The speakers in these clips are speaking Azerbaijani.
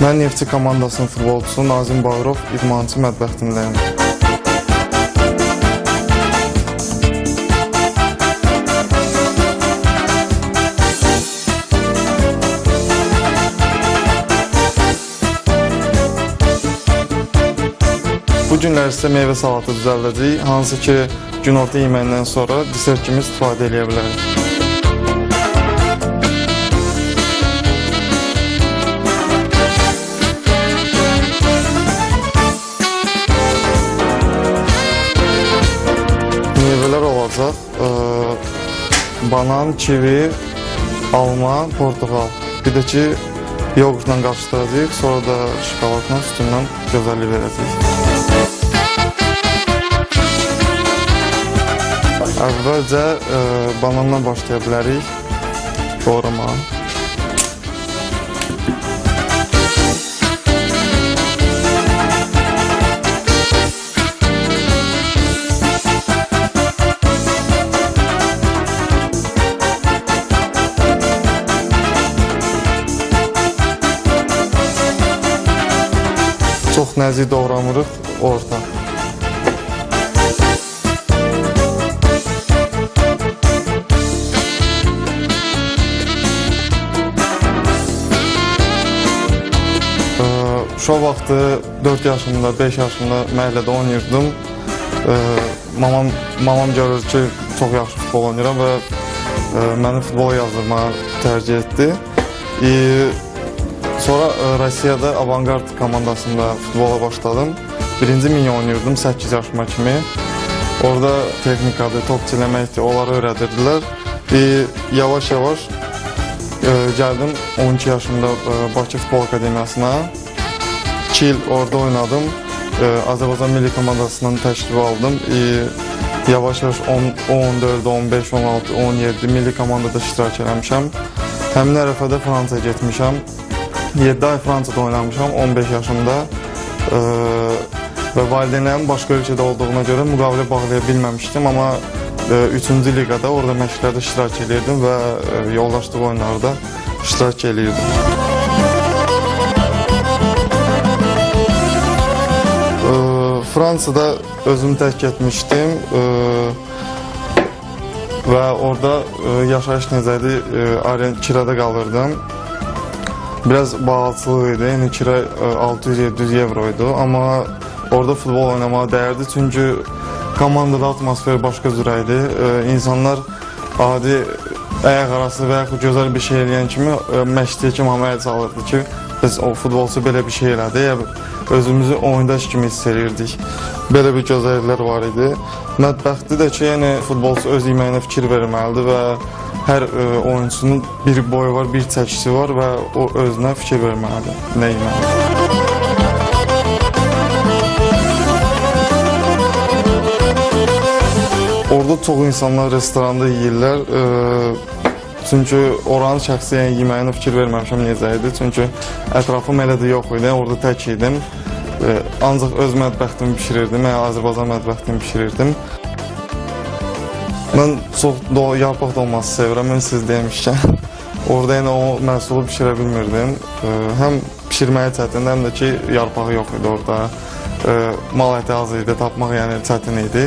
Mən Neftçi komandasının futbolçusu Nazim Bağırov idmançı mətbəxtindəyəm. Bu günlər sizə meyvə salatı düzəldəcəyik, hansı ki, günorta yeməyindən sonra desert kimi istifadə edə bilərik. Banan, kivi, alma, portakal. Bir də ki, yoğurtla qarışdıracağıq, sonra da şokoladla, sütündən gözəllik verəcəyik. Əvvəlcə ə, banandan başlaya bilərik doğramağa. Çox nəzik doğramırıq, orta. Uşaq vaxtı 4 yaşımda, 5 yaşımda məhəllədə oynayırdım. Ə, Mamam mamam görür ki, çox yaxşı futbol oynayıram və ə, məni futbola yazdırmağı tərcih etdi. E, Sonra ə, Rusiyada Avangard komandasında futbola başladım. Birinci mini oynayırdım 8 yaşıma kimi. Orada texnikadır, top çiləməkdir, onları öyrədirdilər. E, yavaş-yavaş ə, gəldim 12 yaşımda ə, Bakı Futbol Akademiyasına. 2 il orada oynadım. Ə, Azərbaycan milli komandasından təklif aldım. E, Yavaş-yavaş 10, 14, 15, 16, 17 milli komandada iştirak eləmişəm. Həmin ərəfədə Fransaya getmişəm. 7 ay Fransada oynamışam 15 yaşımda. Ə, və valideynlərim başqa ölkədə olduğuna görə müqavilə bağlaya bilməmişdim, amma 3-cü liqada orada məşqlərdə iştirak edirdim və ə, yoldaşlıq oyunlarda iştirak edirdim. Ə, Fransada özümü tək getmişdim. Ə, və orada ə, yaşayış necə idi? Ə, Aren kirada qalırdım. Biraz bahatçılıq idi. Yəni kira ə, 600-700 evro idi. Amma orada futbol oynamağa dəyərdi. Çünki komandada atmosfer başqa cür idi. İnsanlar adi ayaq arası və yaxud gözəl bir şey eləyən kimi ə, məşqçiyə kimi hamı əl çalırdı ki, biz o futbolçu belə bir şey elədi. Özümüzü oyundaş kimi hiss edirdik. Belə bir gözəlliklər var idi. Mətbəxtdə də ki, yəni futbolçu öz yeməyinə fikir verməlidir və hər ə, oyunçunun bir boyu var, bir çəkisi var və o özünə fikir verməlidir. Nə yeməlidir? Orada çox insanlar restoranda yeyirlər. Ə, çünki oranın şəxsi yəni yeməyinə fikir verməmişəm necə idi. Çünki ətrafım elə də yox idi. Orada tək idim. Ə, ancaq öz mətbəxtimi bişirirdim, yəni Azərbaycan mətbəxtimi bişirirdim. Mən çox do yarpaq dolması sevirəm, mən siz demişkən. Orada yəni o məhsulu bişirə bilmirdim. Həm bişirməyi çətin, həm də ki yarpağı yox idi orada. Mal əti az idi, tapmaq yəni çətin idi.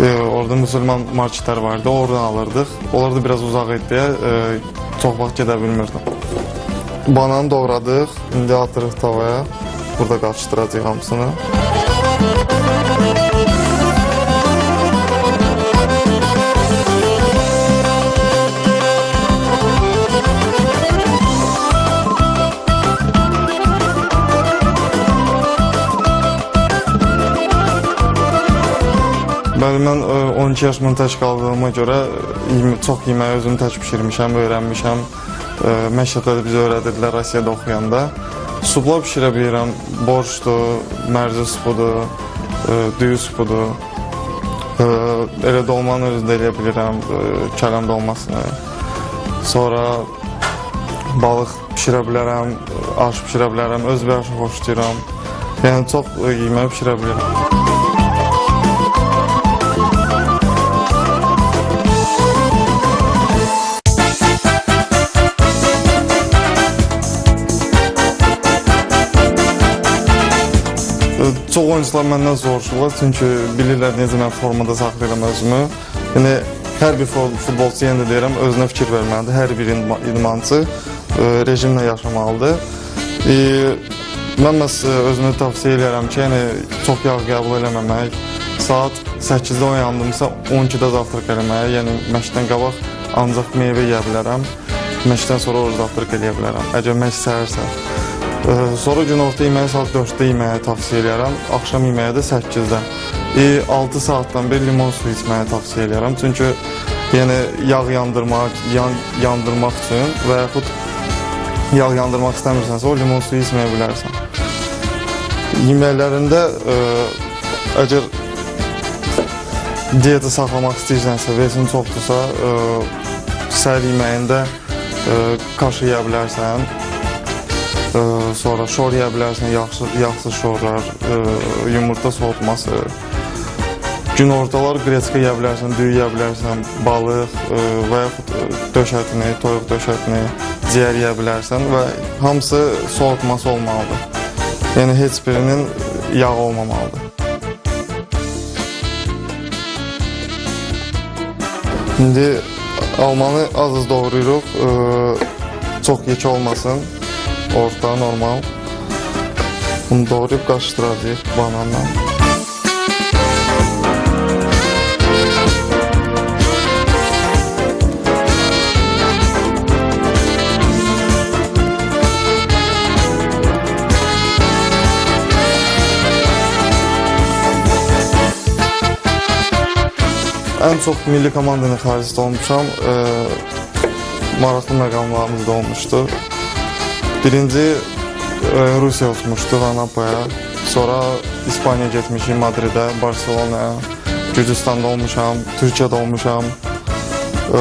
Orada müsəlman marketlər vardı, oradan alırdıq. Onlar da biraz uzaq idi deyə çox vaxt gedə bilmirdim. Bananı doğradıq, indi atırıq tavaya. Burada qarışdıracağıq hamısını. Bəli, mən ə, 12 yaşımdan tək qaldığıma görə yem- çox yeməyi özüm tək bişirmişəm, öyrənmişəm. Ə, Məktəbdə də bizə öyrədirdilər Rusiyada oxuyanda. Supla bişirə bilirəm. Borşdur, mərci supudur, düyü supudur. Elə dolmanı özü də eləyə bilirəm, kələm dolmasını. Sonra balıq bişirə bilərəm, aş bişirə bilərəm, öz bir aşı xoşlayıram. Yəni çox ə, yemək bişirə bilirəm. Çox oyuncular məndən soruşurlar, çünki bilirlər necə mən formada saxlayıram özümü. Yəni hər bir fut- futbolçu yenə də deyirəm, özünə fikir verməlidir. Hər bir idma- idmançı e, rejimlə yaşamalıdır. E, mən məs e, özümü tövsiyə edirəm ki, yəni çox yağ qəbul eləməmək. Saat 8-də oyandımsa 12-də zavtraq eləməyə, yəni məşqdən qabaq ancaq meyvə yeyə bilərəm. Məşqdən sonra o zavtraq eləyə bilərəm. Əgər məşq səhərsə. Ee, Sonra günorta yeməyi saat 4-də yeməyi tavsiyə edirəm. Axşam yeməyi də 8-də. E, 6 saatdan bir limon suyu içməyi tavsiyə edirəm. Çünki yəni yağ yandırmaq, yan, yandırmaq üçün və yağ yandırmaq istəmirsənsə o limon suyu içməyə bilərsən. Yeməklərində e, əgər diyeti saxlamaq istəyirsənsə, vesin çoxdursa, e, səhər yeməyində e, kaşı yeyə. Sonra şor yeyə bilərsən, yağsız, yağsız şorlar, yumurta soğutması. Gün ortalar qreçka yeyə bilərsən, düyü yeyə bilərsən, balıq və yaxud döş ətini, toyuq döş ətini, ciyər yeyə bilərsən və hamısı soğutması olmalıdır. Yəni heç birinin yağ olmamalıdır. İndi almanı az-az doğrayırıq. E, çox yekə olmasın. Orta, normal. Bunu doğrayıb qarışdıracağıq bananla. Ən çox milli komandanın xaricdə olmuşam. E, maraqlı məqamlarımız da olmuşdu. Birinci e, Rusiya uçmuşduq Anapaya. Sonra İspaniya getmişik Madridə, Barselonaya. Gürcüstanda olmuşam, Türkiyədə olmuşam. E,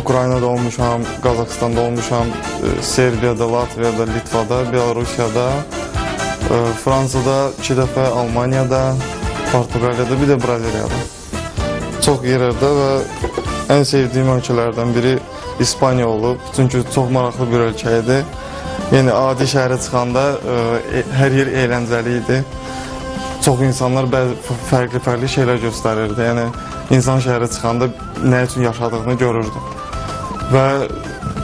Ukraynada olmuşam, Qazaxstanda olmuşam, e, Serbiyada, Latviyada, Litvada, Belarusiyada, Fransada, 2 dəfə Almaniyada, bir də Braziliyada. Çox yerlərdə və ən sevdiyim ölkələrdən biri İspaniya olub. Çünki çox maraqlı bir ölkə idi. Yəni adi şəhərə çıxanda ə, e, hər yer əyləncəli idi. Çox insanlar bəzi fərqli-fərqli şeylər göstərirdi. Yəni insan şəhərə çıxanda nə üçün yaşadığını görürdü. Və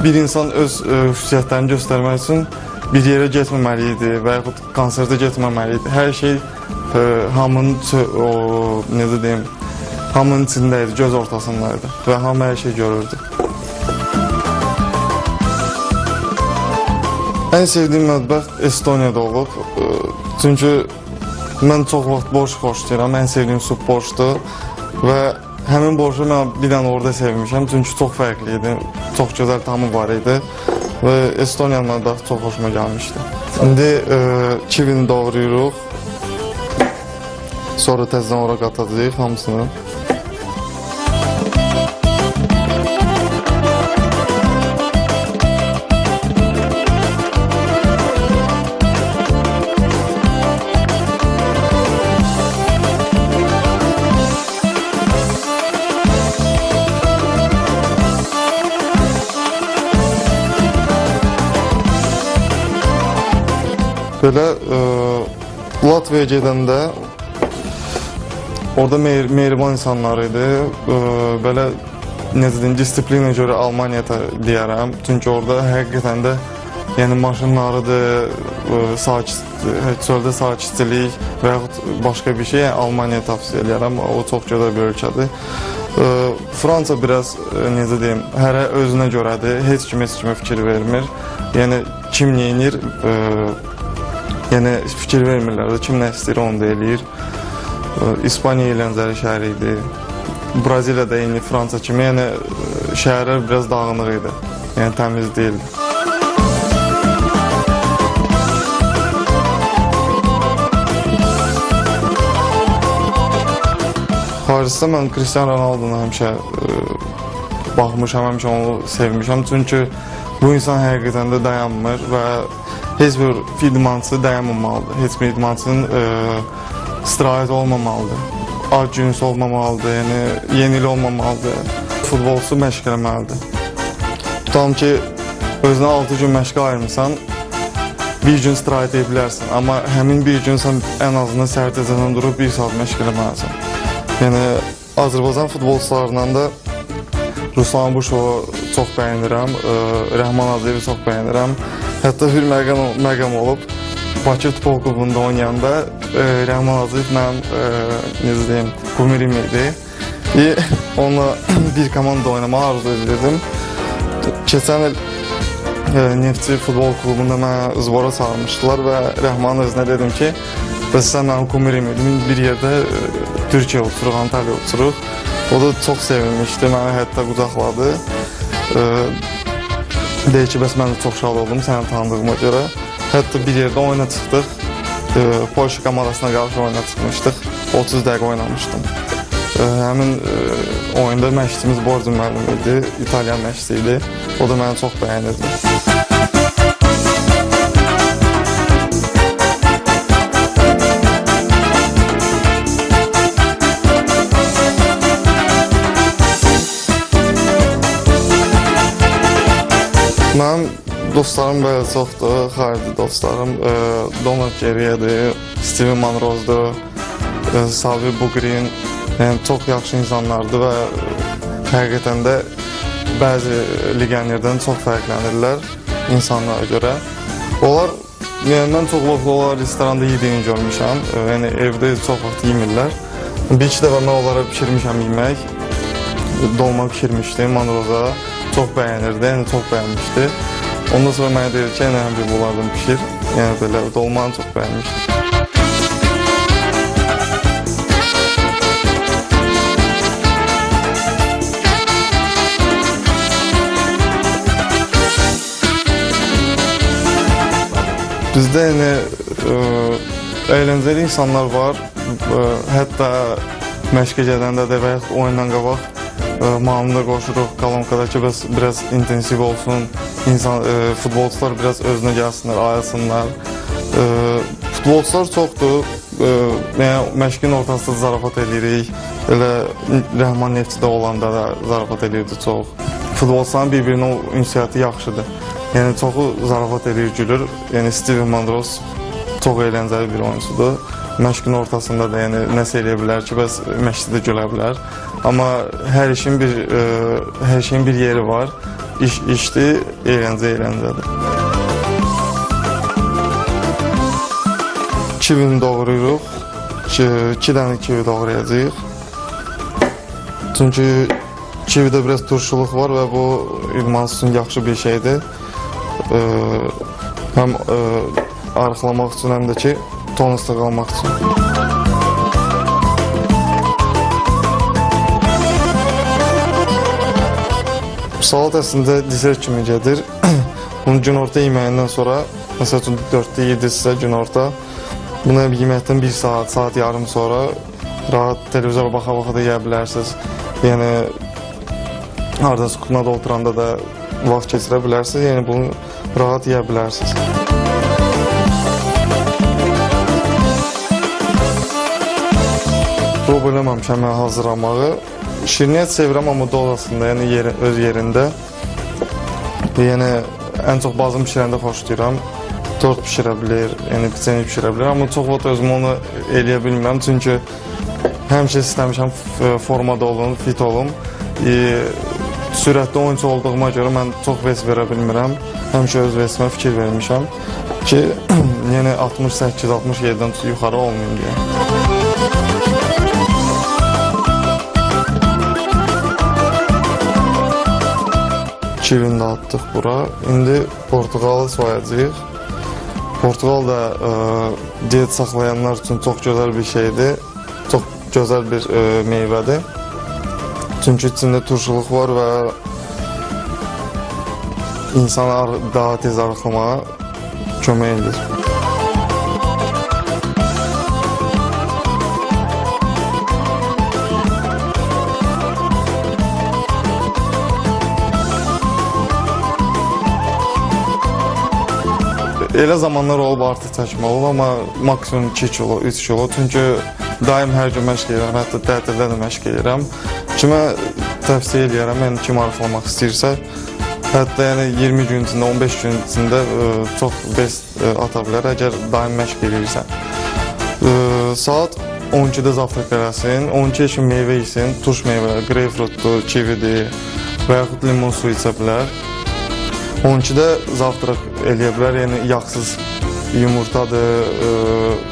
bir insan öz ə, xüsusiyyətlərini göstərmək üçün bir yerə getməməli idi və yaxud konsertə getməməli idi. Hər şey ə, hamının o necə deyim, hamının içində idi, göz ortasındaydı və hamı hər şey görürdü. Ən sevdiyim mətbəx Estoniyada olub. Çünki mən çox vaxt borş xoşlayıram. Ən sevdiyim sup borşdur və həmin borşu mən bir dənə orada sevmişəm. Çünki çox fərqli idi. Çox gözəl tamı var idi və Estoniyanın mətbəxi çox xoşuma gəlmişdi. İndi ə, kivini doğrayırıq. Sonra təzədən ora qatacağıq hamısını. Belə ə, Latviyaya gedəndə orada mehr mehriban insanlar idi. Ə, belə necə deyim, disiplinə görə Almaniyada deyərəm. Çünki orada həqiqətən də yəni maşınlarıdır, ə, sakit çöldə sakitçilik və yaxud başqa bir şey yəni Almaniya tavsiyə edirəm. O çox gözəl bir ölkədir. Ə, Fransa biraz ə, necə deyim, hərə özünə görədir. Heç kim heç kimə fikir vermir. Yəni kim edir, ə, Yəni fikir vermirlər kim nə istəyir onu da eləyir. İspaniya əyləncəli şəhər idi. Braziliya da eyni Fransa kimi, yəni şəhərlər biraz dağınıq idi. Yəni təmiz deyildi. Parisdə mən Cristiano Ronaldo-na həmişə ə, baxmışam, həmişə onu sevmişəm. Çünki bu insan həqiqətən də dayanmır və heç bir idmançı dayanmamalıdır. Heç bir idmançının e, istirahət olmamalıdır. Ac günüsü olmamalıdır, yəni yenili olmamalıdır. Futbolçu məşq eləməlidir. Tutalım ki, özünə 6 gün məşqə ayırmısan, bir gün istirahət edə bilərsən, amma həmin bir gün sən ən azından səhər tezdən durub 1 saat məşq eləməlisən. Yəni Azərbaycan futbolçularından da Ruslan Buşovu çox bəyənirəm, ə, Rəhman Aziyevi çox bəyənirəm. Hətta bir məqam, məqam olub Bakı Futbol Klubunda oynayanda ə, Rəhman Aziyev mənim ə, necə deyim, kumirim idi. Və onunla bir komanda oynamağı arzu edirdim. Keçən il ə, Neftçi Futbol Klubunda mənə zbora çağırmışdılar və Rəhman özünə dedim ki, bəs sən mənim kumirim idin, bir yerdə ə, Türkiyə oturuq, Antalya oturuq. O da çox sevinmişdi, məni hətta qucaqladı. Ə, deyir ki, bəs mən də çox şad oldum səni tanıdığıma görə. Hətta bir yerdə oyuna çıxdıq. Ə, Polşa komandasına qarşı oyuna çıxmışdıq. 30 dəqiqə oynamışdım. Ə, həmin ə, oyunda məşqçimiz Borcun müəllim idi, İtalyan məşqçi idi. O da məni çox bəyənirdi. Mənim dostlarım belə çoxdur, xarici dostlarım. E, Donald Geriyedir, Steven Monroe'dur, e, Savi Bugrin. Yəni çox yaxşı insanlardır və həqiqətən də bəzi legionerlərdən çox fərqlənirlər insanlara görə. Onlar yəni mən çox vaxt onlar restoranda yediyini görmüşəm. E, Yəni evdə çox vaxt yemirlər. Bir iki dəfə mən onlara bişirmişəm yemək. Dolma bişirmişdim Monroe'da. Çox bəyənirdi, yəni çox bəyənmişdi. Ondan sonra mənə dedi ki, yəni bir bunlardan bişir. Yəni belə dolmanı çox bəyənmişdi. Bizdə yəni ə, əyləncəli insanlar var. Ə, hətta məşqə gedəndə də və yaxud oyundan qabaq ə, mahnını qoşuruq kolonkadə ki, bəs biraz intensiv olsun. İnsan ə, futbolçular biraz özünə gəlsinlər, ayılsınlar. Ə, futbolçular çoxdur. Yəni məşqin ortasında zarafat eləyirik. Elə Rəhman Neftçidə olanda da zarafat eləyirdi çox. Futbolçuların bir-birinə ünsiyyəti yaxşıdır. Yəni çoxu zarafat eləyir, gülür. Yəni Steven Mandros çox əyləncəli bir oyunçudur. Məşqin ortasında da yəni nəsə eləyə bilər ki, bəs məşqdə gülə bilər. Amma hər işin bir ə, hər şeyin bir yeri var. İş işdir, əyləncə əyləncədir. Kivini doğrayırıq. 2 dənə kivi doğrayacağıq. Çünki kividə biraz turşuluq var və bu idman üçün yaxşı bir şeydir. Ə, həm ə, arıqlamaq üçün, həm də ki, tonusda qalmaq üçün. Salat əslində desert kimi gedir. Bunu günorta yeməyindən sonra, məsəl üçün 4-də yedirsə günorta, bunu yeməkdən 1 saat, saat yarım sonra rahat televizora baxa-baxa da yeyə bilərsiniz. Yəni hardasa kuxnada oturanda da vaxt keçirə bilərsiniz. Bunu rahat yeyə bilərsiniz. Prob eləməmişəm mən hazırlamağı. Şirniyyət sevirəm, amma dozasında, yəni yeri, öz yerində. Yəni ən çox bazım bişirəndə xoşlayıram. Tort bişirə bilir, yəni piçeni bişirə bilir, amma çox vaxt özüm onu eləyə bilmirəm, çünki həmişə istəmişəm f- formada olum, fit olum. E, sürətli oyuncu olduğuma görə mən çox vəs verə bilmirəm. Həmişə öz vəsimə fikir vermişəm ki, yəni 68-67-dən yuxarı olmayım deyə. Kivini də atdıq bura. İndi portağalı soyacağıq. Portağal da ə, diyet saxlayanlar üçün çox gözəl bir şeydir. Çox gözəl bir ə, meyvədir. Çünki içində turşuluq var və insanı daha tez arıqlamağa kömək edir. Elə zamanlar olub artıq çəkmə olub, amma maksimum 2 kilo, 3 kilo. Çünki daim hər gün məşq edirəm, hətta tətildə də məşq edirəm. Kimə tövsiyə edirəm, yəni kim arıqlamaq istəyirsə, Hətta yəni 20 gün içində, 15 gün içində ə, çox best ə, ata bilər əgər daim məşq edirsən. Ə, saat 12-də zavtraq eləsin, 12 kimi meyvə yesin, turş meyvələr, greypfrutdur, kividir və yaxud limon suyu içə bilər. 12-də zavtraq eləyə bilər, yəni yağsız yumurtadır,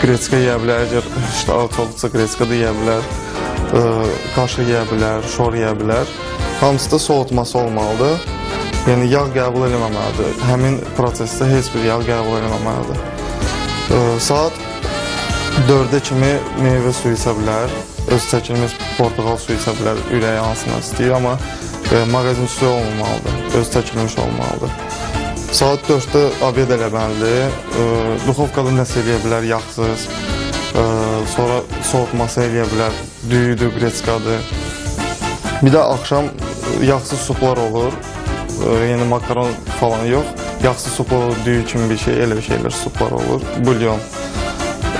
qreçka yeyə bilər, əgər iştahı çoxdursa qreçka da yeyə bilər, ə, qaşı yeyə bilər, şor yeyə bilər. Hamısı da soğutması olmalıdır. Yəni yağ qəbul eləməməlidir. Həmin prosesdə heç bir yağ qəbul eləməməlidir. Ə, saat 4-ə kimi meyvə suyu içə bilər. Öz çəkilmiş portaqal suyu içə bilər. Ürəyi hansına istəyir, amma ə, mağazin suyu olmamalıdır. Öz çəkilmiş olmalıdır. Saat 4-də obed eləməlidir. Ə, Duxovkada nəsə eləyə bilər, yağsız. Ə, Sonra soğutması eləyə bilər. Düyüdür, qreçkadır. Bir də axşam yağsız suplar olur. Yəni makaron falan yox. Yağsız suplar olur, düyü kimi bir şey, elə şeylər suplar olur. Bulyon.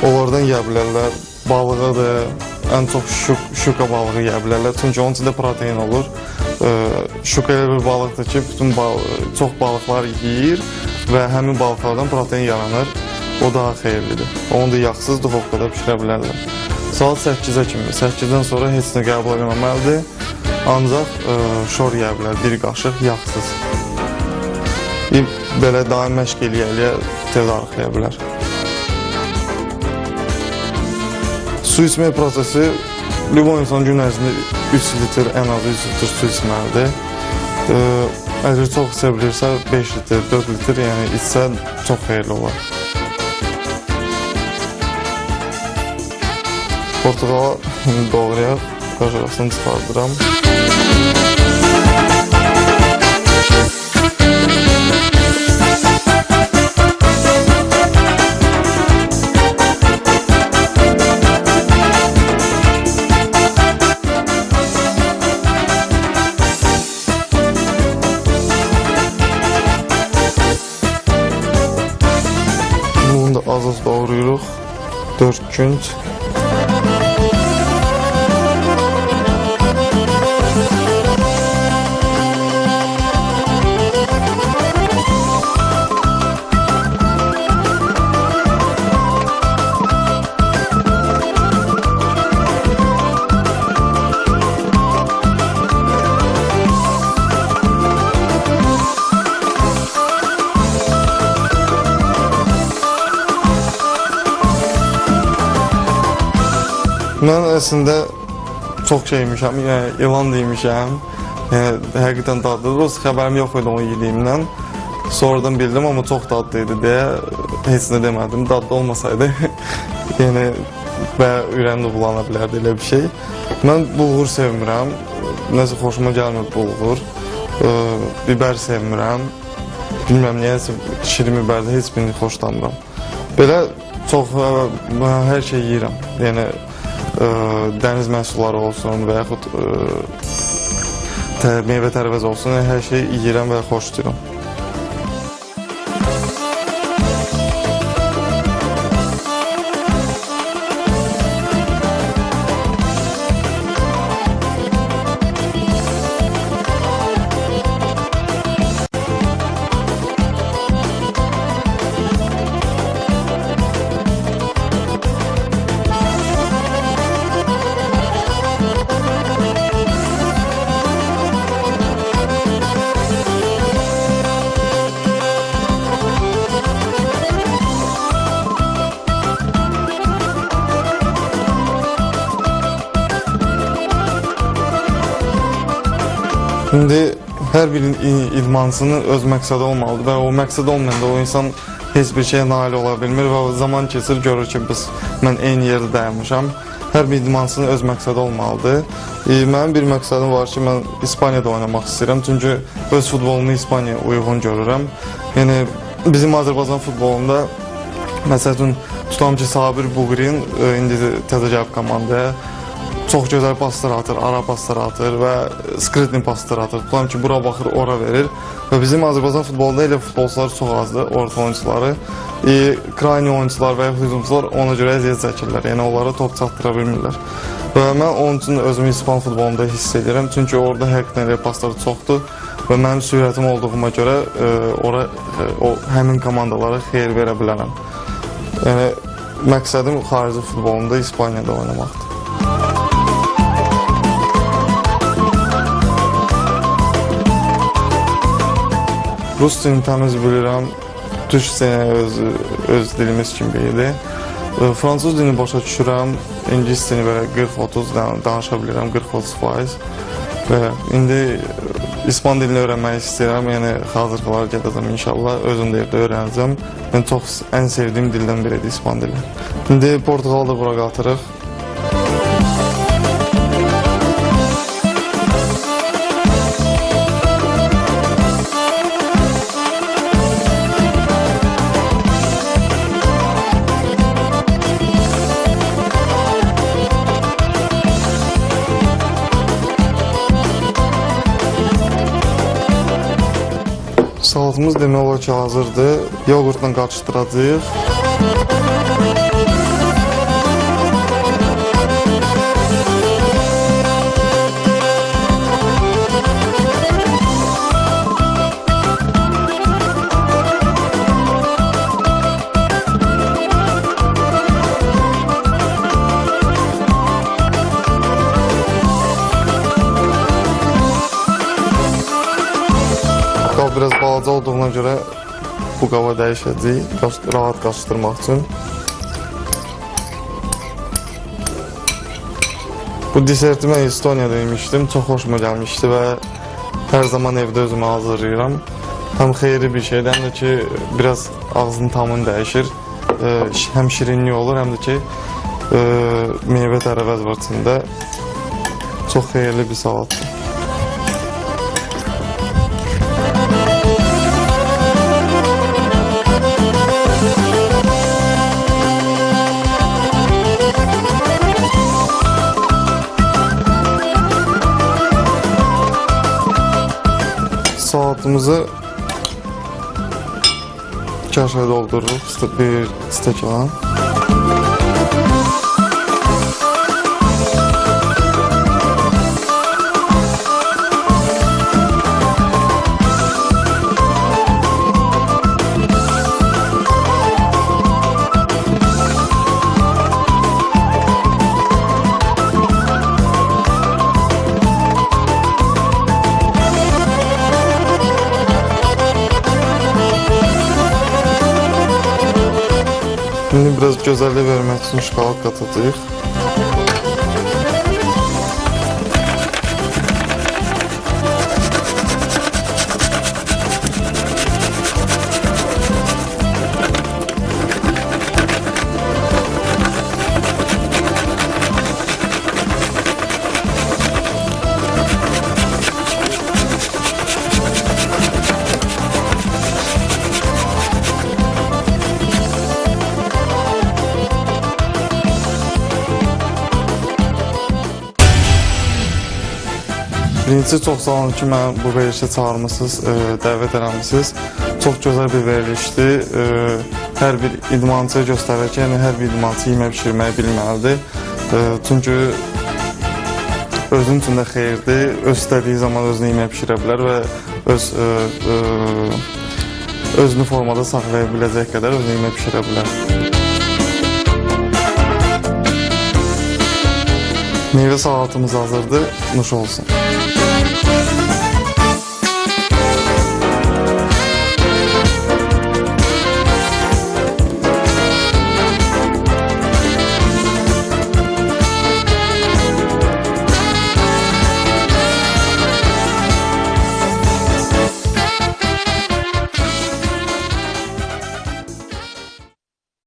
Onlardan yeyə bilərlər. Balığıdır. Ən çox şuk, şuka balığı yeyə bilərlər. Çünki onun içində protein olur. Ə, Şuka elə bir balıqdır ki, bütün bal çox balıqlar yeyir və həmin balıqlardan protein yaranır. O daha xeyirlidir. Onu da yağsız duxovkada bişirə bilərlər. Saat 8-ə kimi, 8-dən sonra heç nə qəbul etməməlidir. Ancaq ə, şor yeyə bilər, bir qaşıq yağsız. Bir belə daim məşq eləyə-eləyə tez arıqlaya bilər. Su içmək prosesi Limon insan gün ərzində 3 litr, ən azı 3 litr su içməlidir. Əgər çox içə bilirsə 5 litr, 4 litr, yəni içsə çox xeyirli olar. Portaqalı doğrayaq, qaşıqasını çıxardıram. 4 gün. Mən əslində çox şey yemişəm, yəni ilan da yemişəm. Yəni həqiqətən dadlıdır. Rus xəbərim yox idi onu yediyimdən. Sonradan bildim amma çox dadlı idi deyə heç nə demədim. Dadlı olmasaydı yəni və ürəyimdə bulana bilərdi elə bir şey. Mən bulğur sevmirəm. Nəsə xoşuma gəlmir bulğur. Ə, biber sevmirəm. Bilmirəm niyəsə şirin biberdə heç birini xoşlamıram. Belə çox ə, hər şey yeyirəm. Yəni dəniz məhsulları olsun və yaxud meyvə tərəvəz olsun, hər şey yeyirəm və xoşlayıram. İndi hər bir idmançının öz məqsədi olmalıdır və o məqsəd olmayanda o insan heç bir şeyə nail ola bilmir və o zaman keçir görür ki, biz mən eyni yerdə dayanmışam. Hər bir idmançının öz məqsədi olmalıdır. E, mənim bir məqsədim var ki, mən İspaniyada oynamaq istəyirəm. Çünki öz futbolumu İspaniyaya uyğun görürəm. Yəni bizim Azərbaycan futbolunda məsəl üçün tutam ki, Sabir Buğrin e, indi təzə gəlib komandaya çox gözəl paslar atır, ara paslar atır və skritin paslar atır. Tutam ki, bura baxır, ora verir. Və bizim Azərbaycan futbolunda elə futbolçular çox azdır, orta oyunçuları. E, krayni oyunçular və ya hücumçular ona görə əziyyət çəkirlər. Yəni onlara top çatdıra bilmirlər. Və mən onun üçün özümü İspan futbolunda hiss edirəm. Çünki orada həqiqətən repaslar çoxdur və mənim sürətim olduğuma görə e, ora e, o həmin komandalara xeyir verə bilərəm. Yəni məqsədim xarici futbolunda İspaniyada oynamaqdır. Rus dilini təmiz bilirəm. Türk dilini öz, öz dilimiz kimi biridir. E, Fransız dilini başa düşürəm. İngilis dilini belə 40-30 dan- danışa bilirəm, 40-30%. Və indi İspan dilini öyrənmək istəyirəm. Yəni hazırlıqlara gedəcəm inşallah. Özüm də evdə öyrənəcəm. Mən çox ən sevdiyim dildən biridir İspan dili. İndi Portuqalı da bura qatırıq. Salatımız demək olar ki, hazırdır. Yoğurtla qarışdıracağıq. Bu qaba dəyişəcəyik, rahat qaşdırmaq üçün. Bu deserti mən Estoniyada yemişdim, çox xoşuma gəlmişdi və hər zaman evdə özümə hazırlayıram. Həm xeyirli bir şeydir, həm də ki, biraz ağzın tamını dəyişir. Həm şirinlik olur, həm də ki, meyvə tərəvəz var içində. Çox xeyirli bir salatdır. fıstığımızı çarşıya doldururuz. Fıstık bir steak alalım. İndi biraz gözəllik vermək üçün şokolad qatacağıq. Birincisi çox sağ olun ki, mən bu verilişə çağırmısınız, e, dəvət eləmisiniz. Çox gözəl bir verilişdir. E, hər bir idmançı göstərir ki, yəni hər bir idmançı yemək bişirməyi bilməlidir. E, çünki özünün üçün də xeyirdir. Öz istədiyi zaman özünü yemək bişirə bilər və öz e, e, özünü formada saxlaya biləcək qədər özünü yemək bişirə bilər. Meyvə salatımız hazırdır. Nuş olsun.